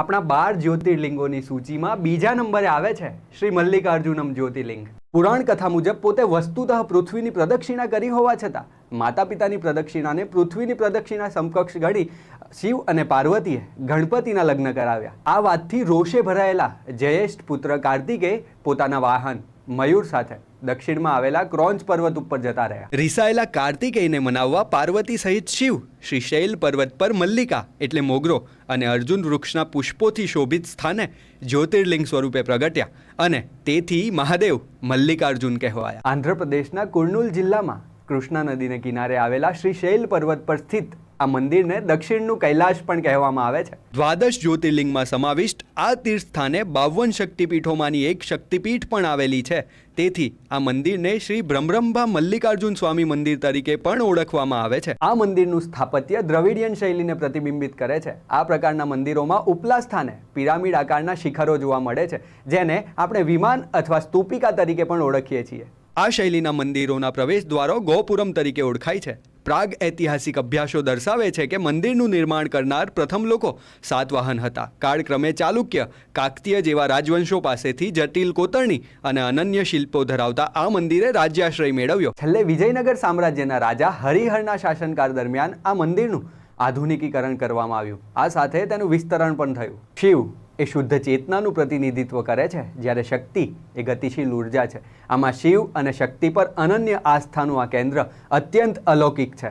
આપણા બાર જ્યોતિર્લિંગોની સૂચિમાં બીજા નંબરે આવે છે શ્રી મલ્લિકાર્જુનમ જ્યોતિર્લિંગ. પુરાણ કથા મુજબ પોતે વસ્તુતઃ પૃથ્વીની પ્રદક્ષિણા કરી હોવા છતાં માતા પિતાની પ્રદક્ષિણાને પૃથ્વીની પ્રદક્ષિણા સમકક્ષ ઘડી શિવ અને પાર્વતીએ ગણપતિના લગ્ન કરાવ્યા. આ વાતથી રોષે ભરાયેલા જયેષ્ઠ પુત્ર કાર્તિકે પોતાના વાહન મયુર સાથે દક્ષિણમાં આવેલા ક્રોંચ પર્વત ઉપર જતા રહ્યા. રિસાયેલા કાર્તિકેયને મનાવવા પાર્વતી સહિત શિવ શ્રી શૈલ પર્વત પર મલ્લિકા એટલે મોગરો અને અર્જુન વૃક્ષના પુષ્પોથી શોભિત સ્થાને જ્યોતિર્લિંગ સ્વરૂપે પ્રગટ્યા અને તેથી મહાદેવ મલ્લિકાર્જુન કહેવાયા. આંધ્રપ્રદેશના કુર્નૂલ જિલ્લામાં કૃષ્ણા નદીને કિનારે આવેલા શ્રી શૈલ પર્વત પર સ્થિત આ મંદિરને દક્ષિણનું કૈલાશ પણ કહેવામાં આવે છે. દ્વાદશ જ્યોતિર્લિંગમાં સમાવિષ્ટ આ તીર્થ સ્થાને બાવન શક્તિપીઠોમાંની એક શક્તિપીઠ પણ આવેલી છે. તેથી આ મંદિરને શ્રી બ્રહ્મરંભા મલ્લિકાર્જુન સ્વામી મંદિર તરીકે પણ ઓળખવામાં આવે છે. આ મંદિરનું સ્થાપત્ય દ્રવિડિયન શૈલીને પ્રતિબિંબિત કરે છે. આ પ્રકારના મંદિરોમાં ઉપલા સ્થાને પિરામિડ આકારના શિખરો જોવા મળે છે જેને આપણે વિમાન અથવા સ્તૂપિકા તરીકે પણ ઓળખીએ છીએ. આ શૈલીના મંદિરોના પ્રવેશ દ્વારો ગોપુરમ તરીકે ઓળખાય છે. પ્રાગ ઐતિહાસિક અભ્યાસો દર્શાવે છે કે મંદિરનું નિર્માણ કરનાર પ્રથમ લોકો સાતવાહન હતા. કાળક્રમે ચાલુક્ય કાકતીય જેવા રાજવંશો પાસેથી જટિલ કોતરણી અને અનન્ય શિલ્પો ધરાવતા આ મંદિરે રાજ્યાશ્રય મેળવ્યો. છેલ્લે વિજયનગર સામ્રાજ્યના રાજા હરિહરના શાસનકાળ દરમિયાન આ મંદિરનું આધુનિકીકરણ કરવામાં આવ્યું. આ સાથે તેનું વિસ્તરણ પણ થયું. શિવ એ શુદ્ધ ચેતનાનું પ્રતિનિધિત્વ કરે છે, જ્યારે શક્તિ એ ગતિશીલ ઊર્જા છે. આમાં શિવ અને શક્તિ પર અનન્ય આસ્થાનું આ કેન્દ્ર અત્યંત અલૌકિક છે.